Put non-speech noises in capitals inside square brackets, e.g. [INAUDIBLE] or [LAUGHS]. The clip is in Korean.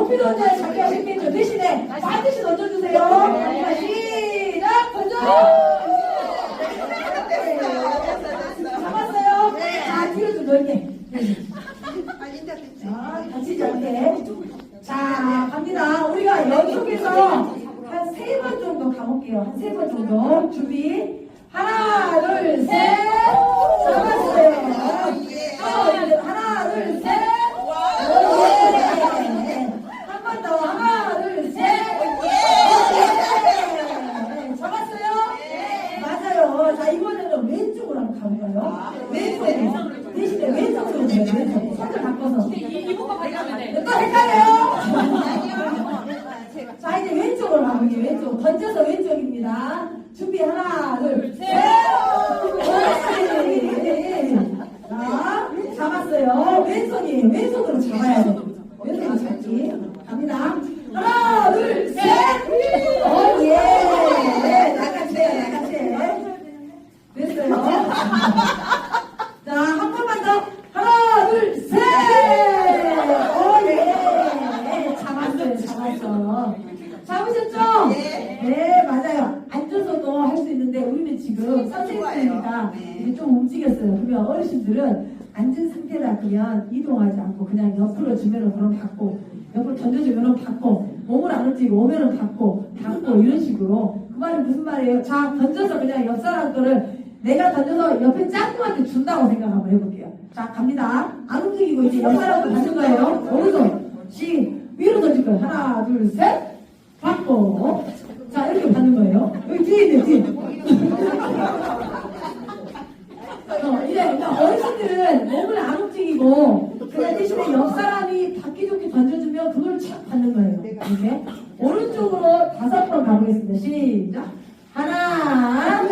커피도 혼자 자기 하셨겠죠. 대신에 반드시 던져주세요. 자, 시작! 던져! 잡았어요? 자, 뒤로 좀 넓게. 자, 다치지 않게. 자, 갑니다. 우리가 연속해서 한 세 번 정도 가볼게요. 한 세 번 정도. 준비. 하나, 둘, 셋. 잡았어요. 어, 하나, 둘, 셋. 한 번 더. 하나, 둘, 셋. 예. 잡았어요? 맞아요. 자, 이번에는 왼쪽으로 한번 가볼까요? 왼쪽으로. 왼손으로 잡아야 돼. 왼손으로 잡기. 갑니다. 하나, 둘, 셋! 오, 예! 나같이 해요, 나같이 해. 됐어요. 자, 한 번만 더. 하나, 둘, 셋! 오, 예! 잡았어. 잡으셨죠? 네, 맞아요. 앉아서도 할 수 있는데, 우리는 지금 선생님이니까 이제 좀 움직였어요. 그러면 어르신들은 앉은 상태다 그러면 이동하지 않고 그냥 옆으로 주면은 그럼 받고, 옆으로 던져주면은 받고, 몸을 안 움직이고 오면은 받고, 받고 이런 식으로. 그 말은 무슨 말이에요? 자, 던져서 그냥 옆 사람 거를 내가 던져서 옆에 짝꿍한테 준다고 생각 한번 해볼게요. 자, 갑니다. 안 움직이고 이제 옆 사람도 받는 거예요. 오른손. 거예요. 하나, 둘, 셋. 받고. 자, 이렇게 받는 거예요. 여기 뒤에 있네, 뒤에. [LAUGHS] 어, 이제 어르신들은 몸을 안 움직이고 그냥 대신에 옆 사람이 받기 좋게 던져주면 그걸 착 받는 거예요. 이렇게 오른쪽으로 다섯 번 가보겠습니다. 시작. 하나, 하나,